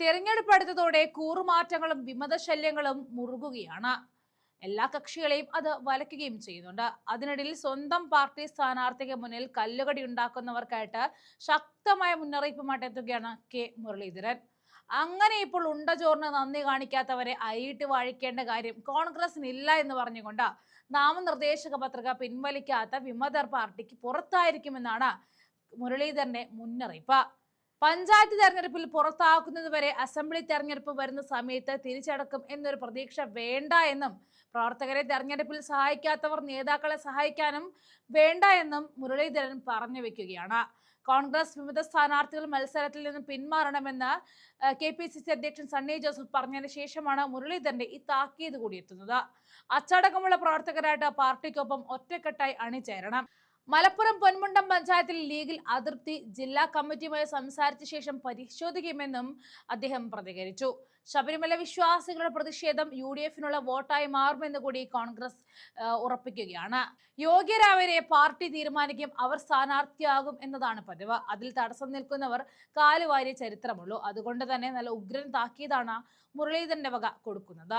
തെരഞ്ഞെടുപ്പ് അടുത്തതോടെ കൂറുമാറ്റങ്ങളും വിമതശല്യങ്ങളും മുറുകുകയാണ്. എല്ലാ കക്ഷികളെയും അത് വലയ്ക്കുകയും ചെയ്യുന്നുണ്ട്. അതിനിടയിൽ സ്വന്തം പാർട്ടി സ്ഥാനാർത്ഥിക്ക് മുന്നിൽ കല്ലുകടി ഉണ്ടാക്കുന്നവർക്കായിട്ട് ശക്തമായ മുന്നറിയിപ്പുമായിട്ട് എത്തുകയാണ് കെ. മുരളീധരൻ. അങ്ങനെ ഇപ്പോൾ ഉണ്ട ചോറിന് നന്ദി കാണിക്കാത്തവരെ ആയിട്ട് വാഴിക്കേണ്ട കാര്യം കോൺഗ്രസിനില്ല എന്ന് പറഞ്ഞുകൊണ്ട് നാമനിർദ്ദേശക പത്രിക പിൻവലിക്കാത്ത വിമതർ പാർട്ടിക്ക് പുറത്തായിരിക്കുമെന്നാണ് മുരളീധരന്റെ മുന്നറിയിപ്പ്. പഞ്ചായത്ത് തെരഞ്ഞെടുപ്പിൽ പുറത്താക്കുന്നത് വരെ അസംബ്ലി തെരഞ്ഞെടുപ്പ് വരുന്ന സമയത്ത് തിരിച്ചടക്കും എന്നൊരു പ്രതീക്ഷ വേണ്ട എന്നും പ്രവർത്തകരെ തെരഞ്ഞെടുപ്പിൽ സഹായിക്കാത്തവർ നേതാക്കളെ സഹായിക്കാനും വേണ്ട എന്നും മുരളീധരൻ പറഞ്ഞു വെക്കുകയാണ്. കോൺഗ്രസ് വിവിധ സ്ഥാനാർത്ഥികൾ മത്സരത്തിൽ നിന്ന് പിന്മാറണമെന്ന് കെ പി സി സി അധ്യക്ഷൻ സണ്ണി ജോസഫ് പറഞ്ഞതിന് ശേഷമാണ് മുരളീധരന്റെ ഈ താക്കീത് കൂടി എത്തുന്നത്. അച്ചടക്കമുള്ള പ്രവർത്തകരായിട്ട് പാർട്ടിക്കൊപ്പം ഒറ്റക്കെട്ടായി അണിചേരണം. മലപ്പുറം പൊന്മുണ്ടം പഞ്ചായത്തിൽ ലീഗിൽ അതിർത്തി ജില്ലാ കമ്മിറ്റിയുമായി സംസാരിച്ച ശേഷം പരിശോധിക്കുമെന്നും അദ്ദേഹം പ്രതികരിച്ചു. ശബരിമല വിശ്വാസികളുടെ പ്രതിഷേധം യു ഡി എഫിനുള്ള വോട്ടായി മാറുമെന്ന് കൂടി കോൺഗ്രസ് ഉറപ്പിക്കുകയാണ്. യോഗ്യരായവരെ പാർട്ടി തീരുമാനിക്കും അവർ സ്ഥാനാർത്ഥിയാകും എന്നതാണ് പതിവ്. അതിൽ തടസ്സം നിൽക്കുന്നവർ കാലുവാരിയ ചരിത്രമുള്ളൂ. അതുകൊണ്ട് തന്നെ നല്ല ഉഗ്രൻ താക്കീതാണ് മുരളീധരന്റെ വക കൊടുക്കുന്നത്.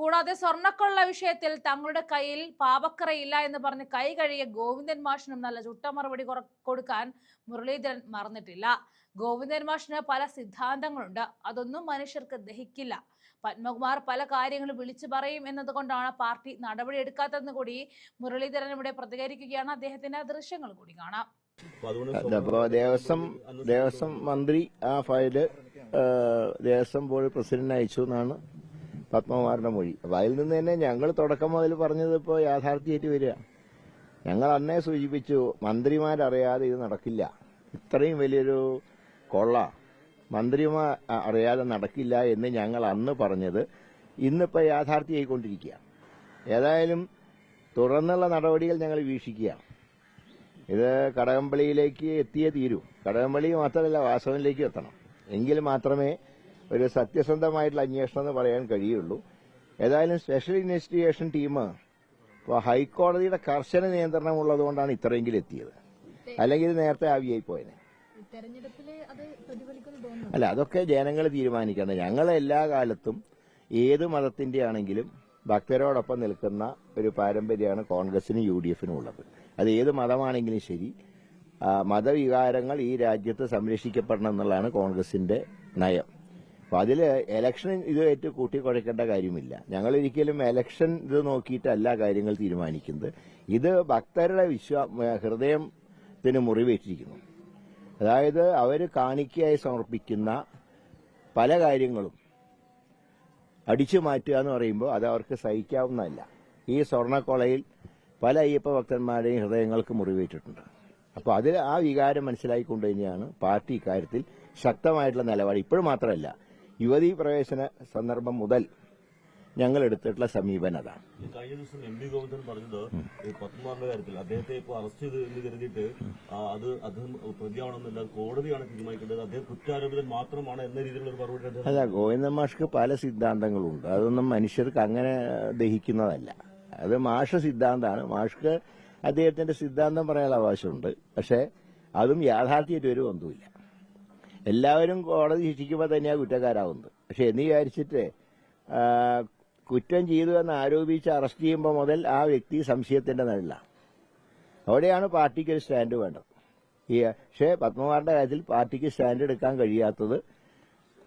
കൂടാതെ സ്വർണക്കൊള്ള വിഷയത്തിൽ തങ്ങളുടെ കയ്യിൽ പാപക്കറയില്ല എന്ന് പറഞ്ഞ് കൈ കഴുകിയ ഗോവിന്ദൻ മാഷിനും നല്ല ചുട്ട മറുപടി കൊടുക്കാൻ മുരളീധരൻ മറന്നിട്ടില്ല. ഗോവിന്ദൻ മാഷിന് പല സിദ്ധാന്തങ്ങളുണ്ട്. അതൊന്നും മനുഷ്യർക്ക് ദഹിക്കില്ല. പത്മകുമാർ പല കാര്യങ്ങളും വിളിച്ചു പറയും എന്നതുകൊണ്ടാണ് പാർട്ടി നടപടിയെടുക്കാത്തതെന്ന് കൂടി മുരളീധരൻ ഇവിടെ പ്രതികരിക്കുകയാണ്. അദ്ദേഹത്തിന്റെ ദൃശ്യങ്ങൾ കൂടി കാണാം. അപ്പോൾ ദേവസ്വം ദേവസ്വം മന്ത്രി ആ ഫയൽ ദേവസ്വം ബോർഡ് പ്രസിഡന്റ് അയച്ചു എന്നാണ് പത്മകുമാറിന്റെ മൊഴി. അപ്പൊ അതിൽ നിന്ന് തന്നെ ഞങ്ങൾ തുടക്കം മുതൽ പറഞ്ഞത് ഇപ്പോൾ യാഥാർത്ഥ്യമായിട്ട് വരിക. ഞങ്ങൾ അന്നെ സൂചിപ്പിച്ചു മന്ത്രിമാരറിയാതെ ഇത് നടക്കില്ല. ഇത്രയും വലിയൊരു കൊള്ള മന്ത്രിമാർ അറിയാതെ നടക്കില്ല എന്ന് ഞങ്ങൾ അന്ന് പറഞ്ഞത്. ഇന്നിപ്പോൾ യാഥാർത്ഥ്യമായിക്കൊണ്ടിരിക്കുക ഏതായാലും തുടർന്നുള്ള നടപടികൾ ഞങ്ങൾ വീക്ഷിക്കുക. ഇത് കടകംപള്ളിയിലേക്ക് എത്തിയേ തീരൂ. കടകംപള്ളി മാത്രമല്ല വാസവനിലേക്ക് എത്തണം. എങ്കിൽ മാത്രമേ ഒരു സത്യസന്ധമായിട്ടുള്ള അന്വേഷണം എന്ന് പറയാൻ കഴിയുള്ളൂ. ഏതായാലും സ്പെഷ്യൽ ഇൻവെസ്റ്റിഗേഷൻ ടീം ഇപ്പോൾ ഹൈക്കോടതിയുടെ കർശന നിയന്ത്രണം ഉള്ളതുകൊണ്ടാണ് ഇത്രയെങ്കിലും എത്തിയത്. അല്ലെങ്കിൽ നേരത്തെ ആവിയായി പോയനെ. പ്രതിഫലിക്കുമെന്ന് അല്ല അതൊക്കെ ജനങ്ങൾ തീരുമാനിക്കണം. ഞങ്ങൾ എല്ലാ കാലത്തും ഏത് മതത്തിന്റെ ആണെങ്കിലും ഭക്തരോടൊപ്പം നിൽക്കുന്ന ഒരു പാരമ്പര്യമാണ് കോൺഗ്രസിനും യു ഡി എഫിനും ഉള്ളത്. അത് ഏത് മതമാണെങ്കിലും ശരി മതവികാരങ്ങൾ ഈ രാജ്യത്ത് സംരക്ഷിക്കപ്പെടണം എന്നുള്ളതാണ് കോൺഗ്രസിന്റെ നയം. അപ്പൊ അതിൽ ഇലക്ഷൻ ഇതുമായിട്ട് കൂട്ടിക്കുഴക്കേണ്ട കാര്യമില്ല. ഞങ്ങൾ ഒരിക്കലും ഇലക്ഷൻ ഇത് നോക്കിയിട്ടല്ല കാര്യങ്ങൾ തീരുമാനിക്കുന്നത്. ഇത് ഭക്തരുടെ വിശ്വാ ഹൃദയത്തിന് മുറിവേറ്റിരിക്കുന്നു. അതായത് അവർ കാണിക്കയായി സമർപ്പിക്കുന്ന പല കാര്യങ്ങളും അടിച്ചു മാറ്റുക എന്ന് പറയുമ്പോൾ അത് അവർക്ക് സഹിക്കാവുന്നതല്ല. ഈ സ്വർണക്കൊളയിൽ പല അയ്യപ്പ ഭക്തന്മാരുടെയും ഹൃദയങ്ങൾക്ക് മുറിവേറ്റിട്ടുണ്ട്. അപ്പോൾ അതിൽ ആ വികാരം മനസ്സിലാക്കിക്കൊണ്ട് തന്നെയാണ് പാർട്ടി ഇക്കാര്യത്തിൽ ശക്തമായിട്ടുള്ള നിലപാട്. ഇപ്പോഴും മാത്രമല്ല യുവതീ പ്രവേശന സന്ദർഭം മുതൽ ഞങ്ങൾ എടുത്തിട്ടുള്ള സമീപനം അതാണ്. കഴിഞ്ഞ ദിവസം എം പി ഗോവിന്ദൻ പറഞ്ഞത് പത്മകുമാറിന്റെ കാര്യത്തിൽ അദ്ദേഹത്തെ ഇപ്പോൾ അറസ്റ്റ് ചെയ്ത് എന്ന് കരുതിയിട്ട് അത് അദ്ദേഹം പ്രതിയാവണമെന്നില്ല കോടതിയാണ് തീരുമാനിക്കേണ്ടത്. അദ്ദേഹം കുറ്റാരോപിതൻ മാത്രമാണ് എന്ന രീതിയിലുള്ള ഒരു മറുപടി അല്ല ഗോവിന്ദൻ മാഷ്ക്ക് പല സിദ്ധാന്തങ്ങളുണ്ട്. അതൊന്നും മനുഷ്യർക്ക് അങ്ങനെ ദഹിക്കുന്നതല്ല. അത് മാഷ സിദ്ധാന്തമാണ് മാഷ്ക്ക് അദ്ദേഹത്തിന്റെ സിദ്ധാന്തം പറയാനുള്ള അവകാശമുണ്ട്. പക്ഷേ അതും യാഥാർത്ഥ്യമായിട്ട് ഒരു ബന്ധവുമില്ല. എല്ലാവരും കോടതി ശിക്ഷിക്കുമ്പോൾ തന്നെയാണ് കുറ്റക്കാരാവുന്നത്. പക്ഷെ എന്ന് വിചാരിച്ചിട്ട് കുറ്റം ചെയ്തു എന്ന് ആരോപിച്ച് അറസ്റ്റ് ചെയ്യുമ്പോൾ മുതൽ ആ വ്യക്തി സംശയത്തിന്റെ നിഴലാണ് അവിടെയാണ് പാർട്ടിക്ക് ഒരു സ്റ്റാൻഡ് വേണ്ടത്. ഈ പക്ഷേ പത്മകുമാറിന്റെ കാര്യത്തിൽ പാർട്ടിക്ക് സ്റ്റാൻഡ് എടുക്കാൻ കഴിയാത്തത്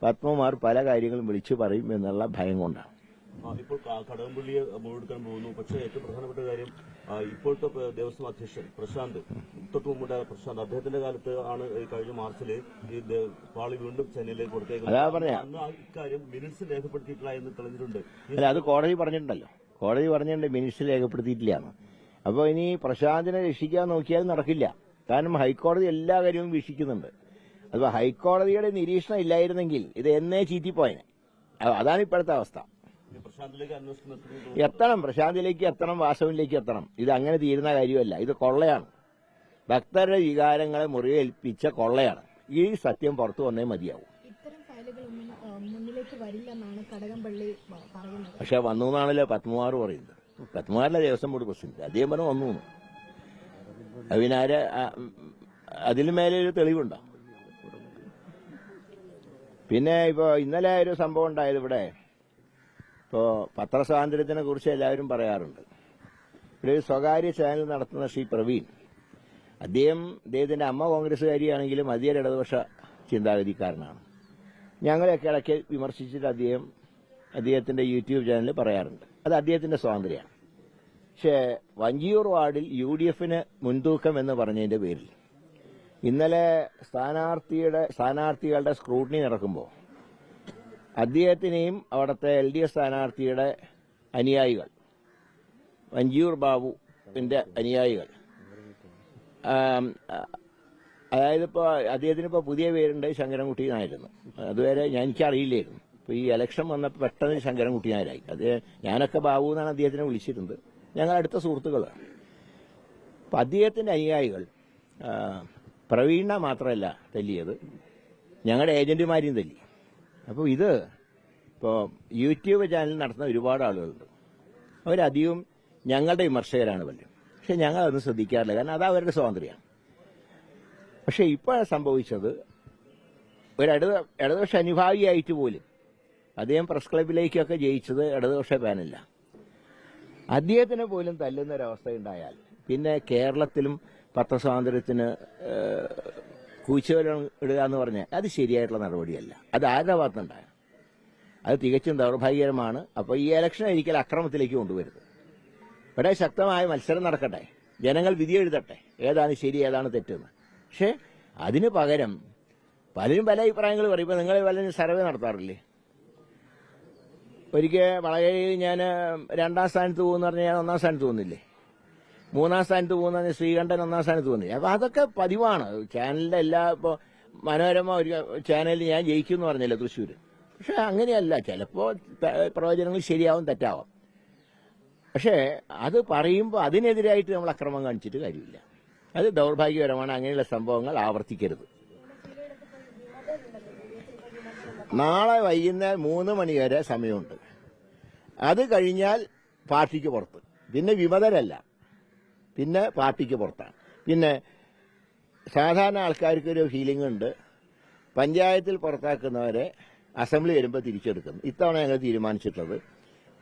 പത്മമാർ പല കാര്യങ്ങളും വിളിച്ചു പറയും എന്നുള്ള ഭയം കൊണ്ടാണ്. ഇപ്പോൾ കടകംപള്ളിയെ മുഴുവെടുക്കാൻ പോകുന്നു. പക്ഷേ ഏറ്റവും പ്രധാനപ്പെട്ട കാര്യം ഇപ്പോഴത്തെ ദേവസ്വം അധ്യക്ഷൻ പ്രശാന്ത് തൊട്ട് മുമ്പുണ്ടായ പ്രശാന്ത്. അദ്ദേഹത്തിന്റെ കാലത്ത് ആണ് കഴിഞ്ഞ മാർച്ചിൽ ഈ പാളി വീണ്ടും ചെന്നൈയിലേക്ക് കൊടുത്തേക്കുന്നത്. അന്ന് ഇക്കാര്യം മിനിറ്റ്സ് രേഖപ്പെടുത്തിയിട്ടില്ല എന്ന് തെളിഞ്ഞിട്ടുണ്ട്. അല്ല അത് കോടതി പറഞ്ഞിട്ടുണ്ടല്ലോ. കോടതി പറഞ്ഞിട്ടുണ്ട് മിനിറ്റ്സ് രേഖപ്പെടുത്തിയിട്ടില്ല അപ്പോൾ ഇനി പ്രശാന്തിനെ രക്ഷിക്കാൻ നോക്കിയാൽ നടക്കില്ല. കാരണം ഹൈക്കോടതി എല്ലാ കാര്യവും വീക്ഷിക്കുന്നുണ്ട്. അപ്പോൾ ഹൈക്കോടതിയുടെ നിരീക്ഷണം ഇല്ലായിരുന്നെങ്കിൽ ഇത് എന്നേ ചീറ്റിപ്പോയനെ. അതാണ് ഇപ്പോഴത്തെ അവസ്ഥ. എത്തണം. പ്രശാന്തിലേക്ക് എത്തണം വാസവിലേക്ക് എത്തണം. ഇത് അങ്ങനെ തീരുന്ന കാര്യമല്ല. ഇത് കൊള്ളയാണ്. ഭക്തരുടെ വികാരങ്ങളെ മുറിവേൽപ്പിച്ച കൊള്ളയാണ്. ഈ സത്യം പുറത്തു വന്നേ മതിയാവും. പക്ഷെ വന്നു എന്നാണല്ലോ പത്മകുമാർ പറയുന്നത്. പത്മകുമാറിലെ ദേവസ്വം ബോർഡ് പ്രസിഡന്റ്. അദ്ദേഹം പറഞ്ഞു വന്നു എന്ന്. അത് പിന്നെ ആര് ആ, ഉം, അതിന് മേലെ ഒരു തെളിവുണ്ടോ? പിന്നെ ഇപ്പോൾ ഇന്നലെ ഒരു സംഭവം ഉണ്ടായത് ഇവിടെ. ഇപ്പോൾ പത്രസ്വാതന്ത്ര്യത്തിനെ കുറിച്ച് എല്ലാവരും പറയാറുണ്ട്. ഇവിടെ ഒരു സ്വകാര്യ ചാനൽ നടത്തുന്ന ശ്രീ പ്രവീൺ. അദ്ദേഹം അദ്ദേഹത്തിന്റെ അമ്മ കോൺഗ്രസ്സുകാരിയാണെങ്കിലും അതിയൊരു ഇടതുപക്ഷ ചിന്താഗതിക്കാരനാണ്. ഞങ്ങളെയൊക്കെ ഇടയ്ക്ക് വിമർശിച്ചിട്ട് അദ്ദേഹം അദ്ദേഹത്തിന്റെ യൂട്യൂബ് ചാനലിൽ പറയാറുണ്ട്. അത് അദ്ദേഹത്തിന്റെ സ്വാതന്ത്ര്യമാണ്. പക്ഷേ വഞ്ചിയൂർ വാർഡിൽ യു ഡി എഫിന് മുൻതൂക്കം എന്ന് പറഞ്ഞതിന്റെ പേരിൽ ഇന്നലെ സ്ഥാനാർത്ഥിയുടെ സ്ഥാനാർത്ഥികളുടെ സ്ക്രൂട്ടിനി നടക്കുമ്പോൾ അദ്ദേഹത്തിനെയും അവിടുത്തെ എൽ ഡി എഫ് സ്ഥാനാർത്ഥിയുടെ അനുയായികൾ വഞ്ചിയൂർ ബാബുവിന്റെ അനുയായികൾ. അതായത് ഇപ്പോൾ അദ്ദേഹത്തിന് ഇപ്പോൾ പുതിയ പേരുണ്ട് ശങ്കരൻകുട്ടി നായരെന്ന്. അതുവരെ ഞാൻ എനിക്കറിയില്ലായിരുന്നു. ഇപ്പോൾ ഈ ഇലക്ഷൻ വന്നപ്പോൾ പെട്ടെന്ന് ശങ്കരൻകുട്ടി നായരായി. അത് ഞാനൊക്കെ ബാബു എന്നാണ് അദ്ദേഹത്തിനെ വിളിച്ചിരുന്നത്. ഞങ്ങൾ അടുത്ത സുഹൃത്തുക്കളാണ് അപ്പം അദ്ദേഹത്തിന്റെ അനുയായികൾ പ്രവീണ മാത്രമല്ല തല്ലിയത്. ഞങ്ങളുടെ ഏജന്റുമാരെയും തല്ലി. അപ്പോൾ ഇത് ഇപ്പോൾ യൂട്യൂബ് ചാനൽ നടത്തുന്ന ഒരുപാട് ആളുകളുണ്ട്. അവരധികവും ഞങ്ങളുടെ വിമർശകരാണ് പലരും. പക്ഷെ ഞങ്ങൾ അതൊന്നും ശ്രദ്ധിക്കാറില്ല. കാരണം അത് അവരുടെ സ്വാതന്ത്ര്യമാണ്. പക്ഷെ ഇപ്പോൾ സംഭവിച്ചത് ഒരു ഇടത് ഇടതുപക്ഷ അനുഭാവിയായിട്ട് പോലും അദ്ദേഹം പ്രസ് ക്ലബിലേക്കൊക്കെ ജയിച്ചത് ഇടതുപക്ഷ പാനലിലാണ് അദ്ദേഹത്തിന് പോലും തല്ലുന്ന ഒരവസ്ഥ ഉണ്ടായാൽ പിന്നെ കേരളത്തിലും പത്രസ്വാതന്ത്ര്യത്തിന് കൂച്ചുവരം ഇടുക എന്ന് പറഞ്ഞാൽ അത് ശരിയായിട്ടുള്ള നടപടിയല്ല. അത് ആരുടെ ഭാഗത്തുണ്ടായ അത് തികച്ചും ദൗർഭാഗ്യകരമാണ്. അപ്പോൾ ഈ ഇലക്ഷൻ ഒരിക്കൽ അക്രമത്തിലേക്ക് കൊണ്ടുവരുത് ഇവിടെ ശക്തമായ മത്സരം നടക്കട്ടെ. ജനങ്ങൾ വിധി എഴുതട്ടെ. ഏതാണ് ശരി ഏതാണ് തെറ്റെന്ന്. പക്ഷേ അതിന് പകരം പലരും പല അഭിപ്രായങ്ങൾ പറയും. ഇപ്പൊ നിങ്ങൾ പലരും സർവേ നടത്താറില്ലേ? ഒരിക്കൽ വളരെ ഞാൻ രണ്ടാം സ്ഥാനത്ത് പോകുന്ന പറഞ്ഞാൽ ഞാൻ ഒന്നാം സ്ഥാനത്ത് പോകുന്നില്ലേ? മൂന്നാം സ്ഥാനത്ത് പോകുന്ന ശ്രീകണ്ഠൻ ഒന്നാം സ്ഥാനത്ത് പോകുന്നത് അപ്പൊ അതൊക്കെ പതിവാണ്. ചാനലിന്റെ എല്ലാ ഇപ്പൊ മനോരമ ഒരു ചാനലിൽ ഞാൻ ജയിക്കും എന്ന് പറഞ്ഞല്ലോ തൃശ്ശൂര്? പക്ഷെ അങ്ങനെയല്ല. ചിലപ്പോ പ്രവചനങ്ങൾ ശരിയാവും തെറ്റാവാം. പക്ഷേ അത് പറയുമ്പോൾ അതിനെതിരായിട്ട് നമ്മൾ അക്രമം കാണിച്ചിട്ട് കാര്യമില്ല. അത് ദൗർഭാഗ്യപരമാണ് അങ്ങനെയുള്ള സംഭവങ്ങൾ ആവർത്തിക്കരുത്. നാളെ വൈകുന്നേരം മൂന്ന് മണി വരെ സമയമുണ്ട്. അത് കഴിഞ്ഞാൽ പാർട്ടിക്ക് പുറത്ത്. പിന്നെ വിമതരല്ല. പിന്നെ പാർട്ടിക്ക് പുറത്താണ്. പിന്നെ സാധാരണ ആൾക്കാർക്ക് ഒരു ഫീലിംഗ് ഉണ്ട് പഞ്ചായത്തിൽ പുറത്താക്കുന്നവരെ അസംബ്ലി വരുമ്പോൾ തിരിച്ചെടുക്കുന്നു. ഇത്തവണ ഞങ്ങൾ തീരുമാനിച്ചിട്ടുള്ളത്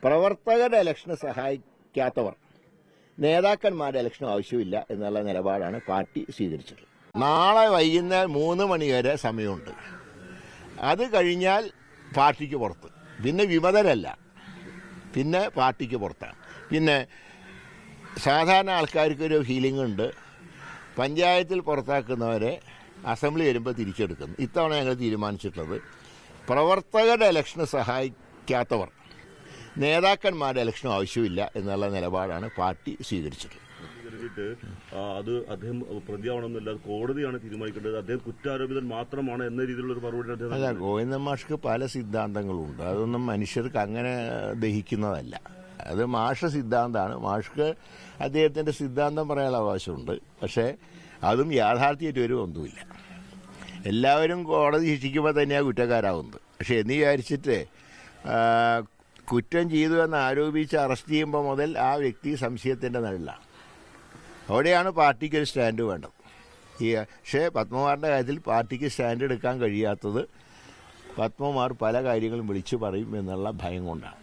പ്രവർത്തകരുടെ ഇലക്ഷന് സഹായിക്കാത്തവർ നേതാക്കന്മാരുടെ ഇലക്ഷനും ആവശ്യമില്ല എന്നുള്ള നിലപാടാണ് പാർട്ടി സ്വീകരിച്ചത് നാളെ വൈകുന്നേരം മൂന്ന് മണി വരെ സമയമുണ്ട്. അത് കഴിഞ്ഞാൽ പാർട്ടിക്ക് പുറത്ത്. പിന്നെ വിമതരല്ല. പിന്നെ പാർട്ടിക്ക് പുറത്താണ്. പിന്നെ സാധാരണ ആൾക്കാർക്ക് ഒരു ഫീലിംഗ് ഉണ്ട്. പഞ്ചായത്തിൽ പുറത്താക്കുന്നവരെ അസംബ്ലി വരുമ്പോൾ തിരിച്ചെടുക്കുന്നു. ഇത്തവണ ഞങ്ങൾ തീരുമാനിച്ചിട്ടുള്ളത് പ്രവർത്തകരുടെ ഇലക്ഷന് സഹായിക്കാത്തവർ. നേതാക്കന്മാരുടെ ഇലക്ഷനും ആവശ്യമില്ല എന്നുള്ള നിലപാടാണ് പാർട്ടി സ്വീകരിച്ചത് അത് അദ്ദേഹം പ്രതിയാവണമെന്നില്ല കോടതിയാണ് തീരുമാനിക്കേണ്ടത്. അദ്ദേഹം കുറ്റാരോപിതൻ മാത്രമാണ് എന്ന രീതിയിലുള്ള ഒരു മറുപടി അദ്ദേഹം അല്ല ഗോവിന്ദൻ മാഷ്ക്ക് പല സിദ്ധാന്തങ്ങളുണ്ട്. അതൊന്നും മനുഷ്യർക്ക് അങ്ങനെ ദഹിക്കുന്നതല്ല. അത് മാഷ സിദ്ധാന്തമാണ് മാഷ്ക്ക് അദ്ദേഹത്തിന്റെ സിദ്ധാന്തം പറയാനുള്ള അവകാശമുണ്ട്. പക്ഷേ അതും യാഥാർത്ഥ്യമായിട്ട് ഒരു ഒന്നുമില്ല എല്ലാവരും കോടതി ശിക്ഷിക്കുമ്പോൾ തന്നെയാണ് കുറ്റക്കാരാവുന്നത്. പക്ഷെ എന്ന് വിചാരിച്ചിട്ട് കുറ്റം ചെയ്തു എന്ന് ആരോപിച്ച് അറസ്റ്റ് ചെയ്യുമ്പോൾ മുതൽ ആ വ്യക്തി സംശയത്തിന്റെ നിഴലാണ്. അവിടെയാണ് പാർട്ടിക്ക് ഒരു സ്റ്റാൻഡ് വേണ്ടത്. ഈ പക്ഷേ പത്മകുമാറിന്റെ കാര്യത്തിൽ പാർട്ടിക്ക് സ്റ്റാൻഡ് എടുക്കാൻ കഴിയാത്തത് പത്മകുമാർ പല കാര്യങ്ങളും വിളിച്ചു പറയും എന്നുള്ള ഭയം കൊണ്ടാണ്.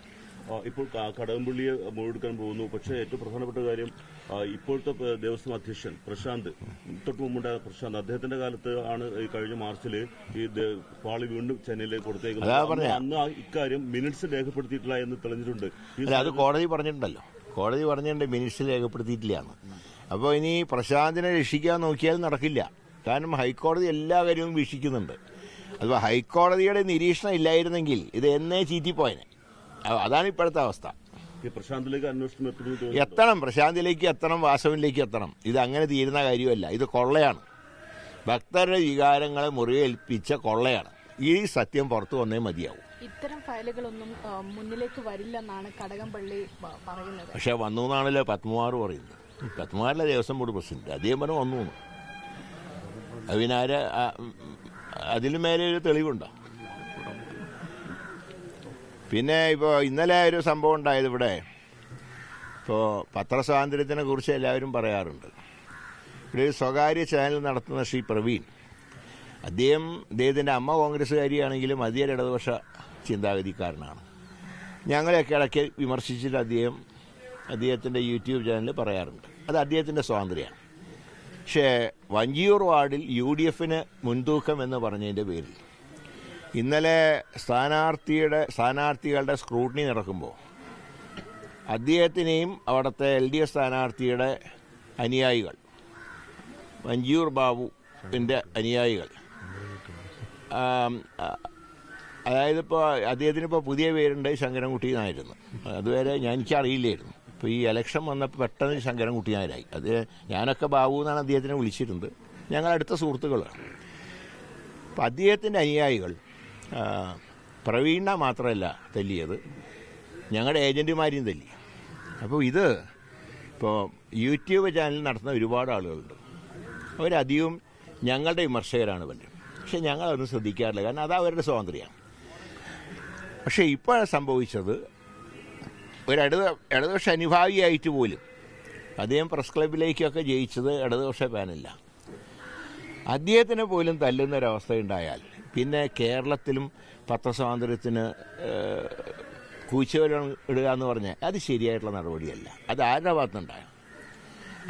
ഇപ്പോൾ കടകംപള്ളിയെ മുഴുവെടുക്കാൻ പോകുന്നു. പക്ഷേ ഏറ്റവും പ്രധാനപ്പെട്ട കാര്യം ഇപ്പോഴത്തെ ദേവസ്വം അധ്യക്ഷൻ പ്രശാന്ത് തൊട്ട് മുമ്പുണ്ടായ പ്രശാന്ത് അദ്ദേഹത്തിന്റെ കാലത്ത് ആണ് ഈ കഴിഞ്ഞ മാർച്ചിൽ ഈ പാളി വീണ്ടും ചെന്നൈയിലേക്ക് കൊടുത്തേക്കുന്നത്. അന്ന് ഇക്കാര്യം മിനിറ്റ്സ് രേഖപ്പെടുത്തിയിട്ടില്ല എന്ന് തെളിഞ്ഞിട്ടുണ്ട്. അത് കോടതി പറഞ്ഞിട്ടുണ്ടല്ലോ. കോടതി പറഞ്ഞിട്ടുണ്ട് മിനിറ്റ്സ് രേഖപ്പെടുത്തിയിട്ടില്ലാന്ന്. അപ്പോൾ ഇനി പ്രശാന്തിനെ രക്ഷിക്കാൻ നോക്കിയാൽ നടക്കില്ല. കാരണം ഹൈക്കോടതി എല്ലാ കാര്യവും വീക്ഷിക്കുന്നുണ്ട്. അപ്പോൾ ഹൈക്കോടതിയുടെ നിരീക്ഷണം ഇല്ലായിരുന്നെങ്കിൽ ഇത് എന്നേ ചീറ്റിപ്പോയനെ. അതാണ് ഇപ്പോഴത്തെ അവസ്ഥ. ഈ പ്രശാന്തിലേക്ക് അന്വേഷണം എത്തണം പ്രശാന്തിലേക്ക് എത്തണം വാസവനിലേക്ക് എത്തണം. ഇത് അങ്ങനെ തീരുന്ന കാര്യമല്ല. ഇത് കൊള്ളയാണ്. ഭക്തരുടെ വികാരങ്ങളെ മുറിവേൽപ്പിച്ച കൊള്ളയാണ്. ഈ സത്യം പുറത്തു വന്നേ മതിയാവും. ഇത്തരം ഫയലുകളൊന്നും മുന്നിലേക്ക് വരില്ലെന്നാണ് കടകംപള്ളി പറയുന്നത്. പക്ഷെ വന്നു എന്നാണല്ലോ പത്മകുമാർ പറയുന്നത്. പത്മകുമാറിലെ ദേവസ്വം ബോർഡ് പ്രസിഡന്റ്. അദ്ദേഹം പറഞ്ഞു വന്നു എന്ന്. അത് പിന്നെ അതിലും മേലെ ഒരു തെളിവുണ്ടോ? പിന്നെ ഇപ്പോൾ ഇന്നലെ ഒരു സംഭവം ഉണ്ടായത് ഇവിടെ. ഇപ്പോൾ പത്രസ്വാതന്ത്ര്യത്തിനെ കുറിച്ച് എല്ലാവരും പറയാറുണ്ട്. ഇവിടെ ഒരു സ്വകാര്യ ചാനൽ നടത്തുന്ന ശ്രീ പ്രവീൺ. അദ്ദേഹം അദ്ദേഹത്തിന്റെ അമ്മ കോൺഗ്രസ്സുകാരിയാണെങ്കിലും അദ്ദേഹം ഇടതുപക്ഷ ചിന്താഗതിക്കാരനാണ്. ഞങ്ങളെയൊക്കെ ഇടയ്ക്ക് വിമർശിച്ചിട്ട് അദ്ദേഹം അദ്ദേഹത്തിന്റെ യൂട്യൂബ് ചാനലിൽ പറയാറുണ്ട്. അത് അദ്ദേഹത്തിന്റെ സ്വാതന്ത്ര്യമാണ്. പക്ഷേ വഞ്ചിയൂർ വാർഡിൽ യു ഡി എഫിന് മുൻതൂക്കം എന്ന് പറഞ്ഞതിന്റെ പേരിൽ ഇന്നലെ സ്ഥാനാർത്ഥിയുടെ സ്ഥാനാർത്ഥികളുടെ സ്ക്രൂട്ടിനി നടക്കുമ്പോൾ അദ്ദേഹത്തിനെയും അവിടുത്തെ എൽ ഡി എഫ് സ്ഥാനാർത്ഥിയുടെ അനുയായികൾ മഞ്ജൂർ ബാബുവിന്റെ അനുയായികൾ. അതായത് ഇപ്പോൾ അദ്ദേഹത്തിന് ഇപ്പോൾ പുതിയ പേരുണ്ട് ശങ്കരൻകുട്ടി എന്നായിരുന്നു അതുവരെ ഞാൻ എനിക്കറിയില്ലായിരുന്നു. ഇപ്പോൾ ഈ ഇലക്ഷൻ വന്നപ്പോൾ പെട്ടെന്ന് ശങ്കരൻകുട്ടി നായരായി. അത് ഞാനൊക്കെ ബാബു എന്നാണ് അദ്ദേഹത്തിനെ വിളിച്ചിരുന്നത്. ഞങ്ങൾ അടുത്ത സുഹൃത്തുക്കളാണ് അപ്പം അദ്ദേഹത്തിന്റെ അനുയായികൾ പ്രവീണ മാത്രമല്ല തല്ലിയത്. ഞങ്ങളുടെ ഏജന്റുമാരെയും തല്ലി. അപ്പോൾ ഇത് ഇപ്പോൾ യൂട്യൂബ് ചാനൽ നടത്തുന്ന ഒരുപാട് ആളുകളുണ്ട്. അവരധികവും ഞങ്ങളുടെ വിമർശകരാണ് പലരും പക്ഷെ ഞങ്ങളതൊന്നും ശ്രദ്ധിക്കാറില്ല. കാരണം അത് അവരുടെ സ്വാതന്ത്ര്യമാണ്. പക്ഷേ ഇപ്പോൾ സംഭവിച്ചത് ഒരു ഇടത് ഇടതുപക്ഷ അനുഭാവിയായിട്ട് പോലും അദ്ദേഹം പ്രസ് ക്ലബിലേക്കൊക്കെ ജയിച്ചത് ഇടതുപക്ഷ പാനല്ല അദ്ദേഹത്തിന് പോലും തല്ലുന്നൊരവസ്ഥ ഒരവസ്ഥയുണ്ടായാൽ പിന്നെ കേരളത്തിലും പത്രസ്വാതന്ത്ര്യത്തിന് കൂച്ചവലം ഇടുക എന്ന് പറഞ്ഞാൽ അത് ശരിയായിട്ടുള്ള നടപടിയല്ല. അത് ആരുടെ ഭാഗത്തുനിന്നുണ്ടായ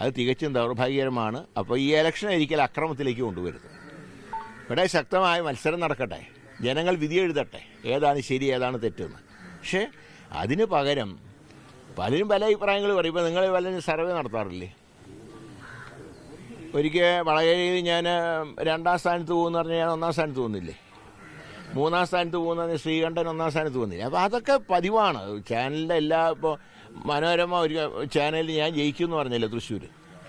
അത് തികച്ചും ദൗർഭാഗ്യകരമാണ്. അപ്പോൾ ഈ ഇലക്ഷൻ ഒരിക്കൽ അക്രമത്തിലേക്ക് കൊണ്ടുവരുന്നത്. ഇവിടെ ശക്തമായ മത്സരം നടക്കട്ടെ. ജനങ്ങൾ വിധി എഴുതട്ടെ. ഏതാണ് ശരി ഏതാണ് തെറ്റെന്ന്. പക്ഷേ അതിന് പകരം പലരും പല അഭിപ്രായങ്ങൾ പറയുമ്പോൾ നിങ്ങൾ വല്ല സർവേ നടത്താറില്ലേ? ഒരിക്കൽ വളകരയിൽ ഞാൻ രണ്ടാം സ്ഥാനത്ത് പോകുമെന്ന് പറഞ്ഞാൽ ഞാൻ ഒന്നാം സ്ഥാനത്ത് പോകുന്നില്ലേ? മൂന്നാം സ്ഥാനത്ത് പോകുന്ന ശ്രീകണ്ഠൻ ഒന്നാം സ്ഥാനത്ത് പോകുന്നില്ല? അപ്പോൾ അതൊക്കെ പതിവാണ്. ചാനലിന്റെ എല്ലാ ഇപ്പോൾ മനോരമ ഒരു ചാനലിൽ ഞാൻ ജയിക്കും എന്ന് പറഞ്ഞല്ലോ തൃശ്ശൂർ?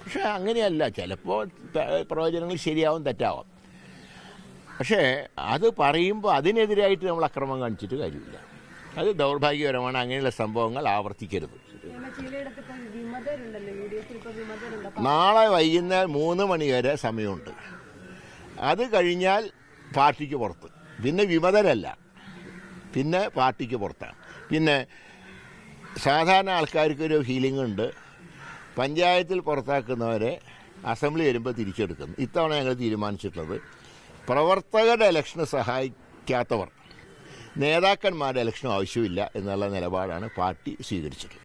പക്ഷേ അങ്ങനെയല്ല. ചിലപ്പോൾ പ്രവചനങ്ങൾ ശരിയാവും തെറ്റാവാം. പക്ഷേ അത് പറയുമ്പോൾ അതിനെതിരായിട്ട് നമ്മൾ അക്രമം കാണിച്ചിട്ട് കാര്യമില്ല. അത് ദൗർഭാഗ്യപരമാണ് അങ്ങനെയുള്ള സംഭവങ്ങൾ ആവർത്തിക്കരുത്. നാളെ വൈകുന്നേരം മൂന്ന് മണി വരെ സമയമുണ്ട്. അത് കഴിഞ്ഞാൽ പാർട്ടിക്ക് പുറത്ത്. പിന്നെ വിമതരല്ല. പിന്നെ പാർട്ടിക്ക് പുറത്താണ്. പിന്നെ സാധാരണ ആൾക്കാർക്ക് ഒരു ഫീലിംഗ് ഉണ്ട്. പഞ്ചായത്തിൽ പുറത്താക്കുന്നവരെ അസംബ്ലി വരുമ്പോൾ തിരിച്ചെടുക്കുന്നു. ഇത്തവണ ഞങ്ങൾ തീരുമാനിച്ചിട്ടുള്ളത് പ്രവർത്തകരുടെ ഇലക്ഷന് സഹായിക്കാത്തവർ. നേതാക്കന്മാരുടെ ഇലക്ഷനും ആവശ്യമില്ല എന്നുള്ള നിലപാടാണ് പാർട്ടി സ്വീകരിച്ചത്